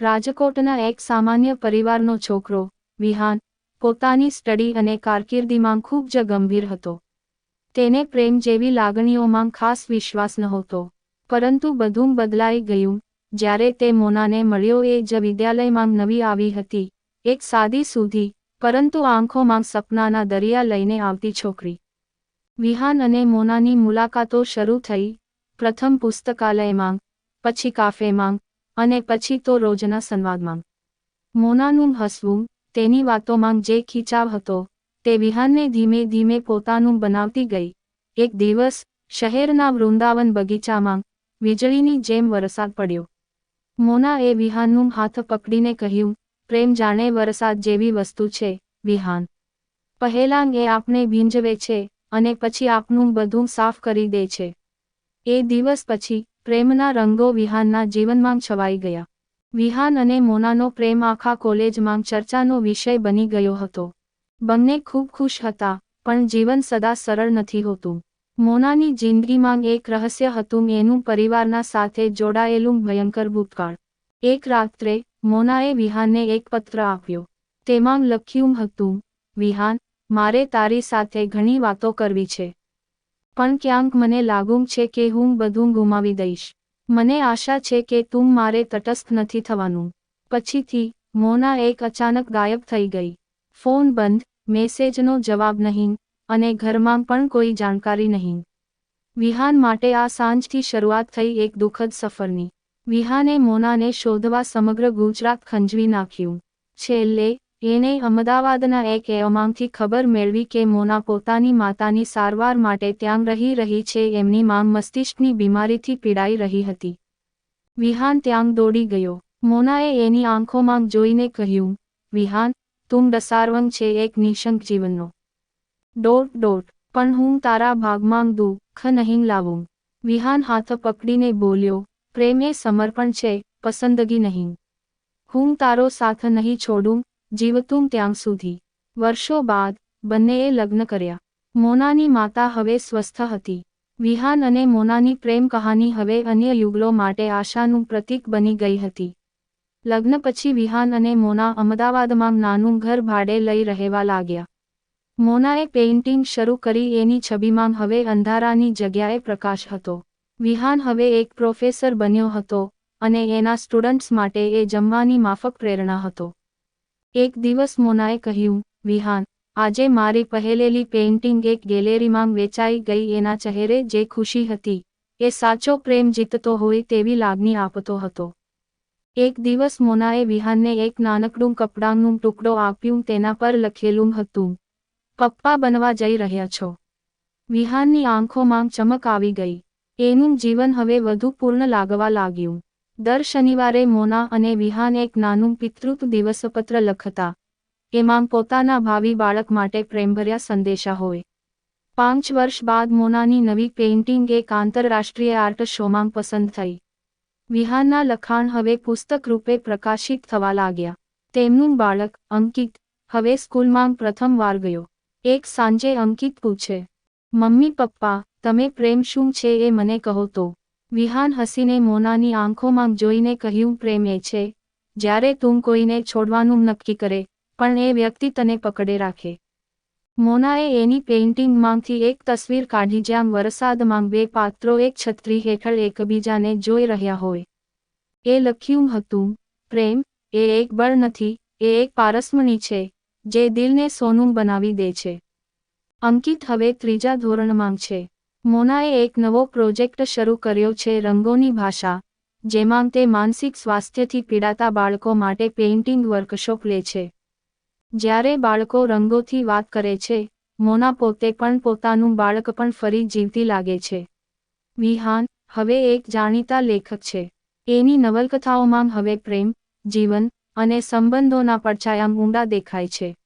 રાજકોટના એક સામાન્ય પરિવારનો છોકરો, વિહાન, પોતાની સ્ટડી અને કારકિર્દીમાં ખૂબ જ ગંભીર હતો. તેને પ્રેમ જેવી લાગણીઓમાં ખાસ વિશ્વાસ નહોતો, પરંતુ બધું બદલાઈ ગયું, જ્યારે તે મોનાને મળ્યો એ જ વિદ્યાલયમાં નવી આવી હતી, એક સાદી સુધી પરંતુ આંખોમાં સપનાના દરિયા લઈને આવતી છોકરી. વિહાન અને મોનાની મુલાકાતો શરૂ થઈ, પ્રથમ પુસ્તકાલયમાં, પછી કાફેમાં અને પછી તો રોજના સંવાદમાં. મોનાનું હસવું, તેની વાતોમાં જે ખીચાવ હતો, તે વિહાનને ધીમે ધીમે પોતાનું બનાવતી ગઈ. એક દિવસ, શહેરના વૃંદાવન બગીચામાં, વીજળીની જેમ વરસાદ પડ્યો. મોના એ વિહાનનું હાથ પકડીને કહ્યું, પ્રેમ જાણે વરસાદ જેવી વસ્તુ છે, વિહાન. પહેલાં એ આપણે ભીંજવે છે, અને પછી આપનું બધું સાફ કરી દે છે. એ દિવસ પછી પ્રેમના રંગો વિહાનના જીવનમાં છવાઈ ગયા. વિહાન અને મોનાનો પ્રેમ આખા કોલેજમાં ચર્ચાનો વિષય બની ગયો હતો. બંને ખૂબ ખુશ હતા, પણ જીવન સદા સરળ નથી હોતું. મોનાની જિંદગીમાં એક રહસ્ય હતું એનું પરિવારના સાથે જોડાયેલું ભયંકર ભૂતકાળ. એક રાત્રે, મોનાએ વિહાનને એક પત્ર આપ્યો. તેમાં લખ્યું હતું, વિહાન, મારે તારી સાથે ઘણી વાતો કરવી છે. પણ ક્યાંક મને લાગું છે કે હું બધું ગુમાવી દઈશ. મને આશા છે કે તું મારે તટસ્થ નથી થવાનું. પછીથી, મોના એક અચાનક ગાયબ થઈ ગઈ. ફોન બંધ, મેસેજનો જવાબ નહીં, અને ઘરમાં પણ કોઈ જાણકારી નહીં. વિહાન માટે આ સાંજથી શરૂઆત થઈ એક દુઃખદ સફરની. વિહાને મોનાને શોધવા સમગ્ર ગુજરાત ખંજવી નાખ્યું. છેલ્લે એણે અમદાવાદના એક એઓમાંથી ખબર મેળવી કે મોના પોતાની માતાની સારવાર માટે ત્યાં રહી રહી છે, એમની માંગ મસ્તિષ્કની બીમારીથી પીડાઈ રહી હતી. વિહાન ત્યાં દોડી ગયો. મોનાએ એની આંખોમાં જોઈને કહ્યું, વિહાન, તું ડસારવંગ છે એક નિશંક જીવનનો. ડોટ ડોટ પણ હું તારા ભાગમાં દુઃખ નહીં લાવું. વિહાન હાથ પકડીને બોલ્યો, પ્રેમ એ સમર્પણ છે, પસંદગી નહીં. હું તારો સાથ નહીં છોડું જીવતું ત્યાં સુધી. વર્ષો બાદ બંનેએ લગ્ન કર્યા. મોનાની માતા હવે સ્વસ્થ હતી. વિહાન અને મોનાની પ્રેમ કહાની હવે અન્ય યુગલો માટે આશાનું પ્રતીક બની ગઈ હતી. લગ્ન પછી વિહાન અને મોના અમદાવાદમાં નાનું ઘર ભાડે લઈ રહેવા લાગ્યા. મોનાએ પેઇન્ટિંગ શરૂ કરી એની છબીમાં હવે અંધારાની જગ્યાએ પ્રકાશ હતો. વિહાન હવે એક પ્રોફેસર બન્યો હતો અને એના સ્ટુડન્ટ્સ માટે એ જમવાની માફક પ્રેરણા હતો. એક દિવસ મોનાએ કહ્યું, વિહાન, આજે મારી પહેલેલી પેઇન્ટિંગ એક ગેલેરીમાં વેચાઈ ગઈ એના ચહેરે જે ખુશી હતી, એ સાચો પ્રેમ જીતતો હોય તેવી લાગણી આપતો હતો. એક દિવસ મોનાએ વિહાનને એક નાનકડું કપડાનું ટુકડો આપ્યું તેના પર લખેલું હતું, પપ્પા બનવા જઈ રહ્યા છો. વિહાનની આંખોમાં ચમક આવી ગઈ, એનું જીવન હવે વધુ પૂર્ણ લાગવા લાગ્યું. દર શનિવારે મોના અને વિહાન એક નાનું પિતૃત્વ દિવસપત્ર લખતા, એમાં પોતાના ભાવિ બાળક માટે પ્રેમભર્યા સંદેશા હોય. પાંચ વર્ષ બાદ મોનાની નવી પેઇન્ટિંગ એક આંતરરાષ્ટ્રીય આર્ટ શોમાં પસંદ થઈ. વિહાનના લખાણ હવે પુસ્તક રૂપે પ્રકાશિત થવા લાગ્યા. તેમનું બાળક, અંકિત, હવે સ્કૂલમાં પ્રથમ વાર ગયો. એક સાંજે અંકિત પૂછે, મમ્મી, પપ્પા, તમે પ્રેમ શું છે એ મને કહો તો? વિહાન હસીને મોનાની આંખોમાં જોઈને કહ્યું, પ્રેમ એ છે. જ્યારે તું કોઈને છોડવાનું નક્કી કરે, પણ એ વ્યક્તિ તને પકડે રાખે. મોનાએ એની પેઇન્ટિંગમાંથી એક તસવીર કાઢી જ્યાં વરસાદમાં બે પાત્રો એક છત્રી હેઠળ એકબીજાને જોઈ રહ્યા હોય. એ લખ્યું હતું, પ્રેમ, એ એક બળ નથી, એ એક પારસમણી છે, જે દિલને સોનું બનાવી દે છે. અંકિત હવે ત્રીજા ધોરણમાં છે. મોનાએ એક નવો પ્રોજેક્ટ શરૂ કર્યો છે રંગોની ભાષા, જેમાં તે માનસિક સ્વાસ્થ્યથી પીડાતા બાળકો માટે પેઇન્ટિંગ વર્કશોપ લે છે. જ્યારે બાળકો રંગોથી વાત કરે છે, મોના પોતે પણ પોતાનું બાળક પણ ફરી જીવતી લાગે છે. વિહાન, હવે એક જાણીતા લેખક છે. એની નવલકથાઓમાં હવે પ્રેમ, જીવન અને સંબંધોના પડછાયા ઊંડા દેખાય છે.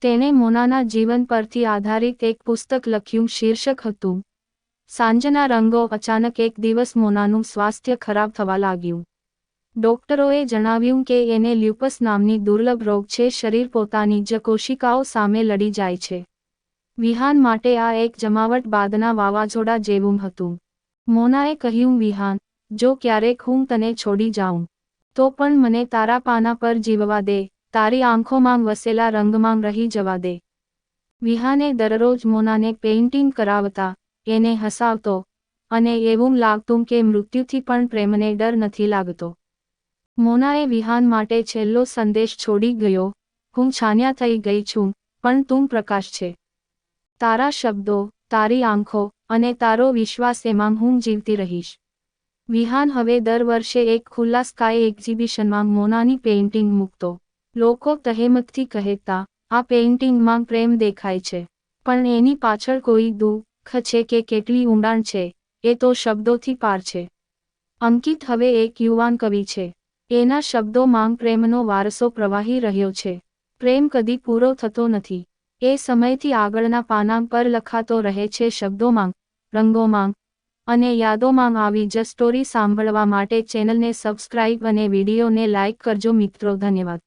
તેણે મોનાના જીવન પરથી આધારિત એક પુસ્તક લખ્યું શીર્ષક હતું સાંજના રંગો અચાનક એક દિવસ મોનાનું સ્વાસ્થ્ય ખરાબ થવા લાગ્યું. ડોક્ટરોએ જણાવ્યું કે એને લ્યુપસ નામની દુર્લભ રોગ છે, શરીર પોતાની જ કોશિકાઓ સામે લડી જાય છે. વિહાન માટે આ એક જમાવટ બાદના વાવાઝોડા જેવું હતું. મોનાએ કહ્યું, વિહાન, જો ક્યારેક હું તને છોડી જાઉં, તો પણ મને તારા પાના પર જીવવા દે, તારી આંખોમાં વસેલા રંગમાં રહી જવા દે. વિહાને દરરોજ મોનાને પેઇન્ટિંગ કરાવતા એને હસાવતો અને એવું લાગતું કે મૃત્યુથી પણ પ્રેમને ડર નથી લાગતો. મોનાએ વિહાન માટે છેલ્લો સંદેશ છોડી ગયો, હું છાન્યા થઈ ગઈ છું, પણ તું પ્રકાશ છે. તારા શબ્દો, તારી આંખો અને તારો વિશ્વાસ એમાં હું જીવતી રહીશ. વિહાન હવે દર વર્ષે એક ખુલ્લા સ્કાય એક્ઝિબિશનમાં મોનાની પેઇન્ટિંગ મૂકતો. લોકો તહેમતથી કહેતા, આ પેઇન્ટિંગમાં પ્રેમ દેખાય છે, પણ એની પાછળ કોઈ દુઃખ છે કે કેટલી ઊંડાણ છે, એ તો શબ્દોથી પાર છે. અંકિત હવે એક યુવાન કવિ છે. એના શબ્દોમાં પ્રેમનો વારસો પ્રવાહી રહ્યો છે. પ્રેમ કદી પૂરો થતો નથી. એ સમયથી આગળના પાના પર લખાતો રહે છે શબ્દોમાં, રંગોમાં, અને યાદોમાં આવી જ સ્ટોરી સાંભળવા માટે ચેનલને સબસ્ક્રાઇબ અને વિડીયોને લાઇક કરજો મિત્રો, ધન્યવાદ.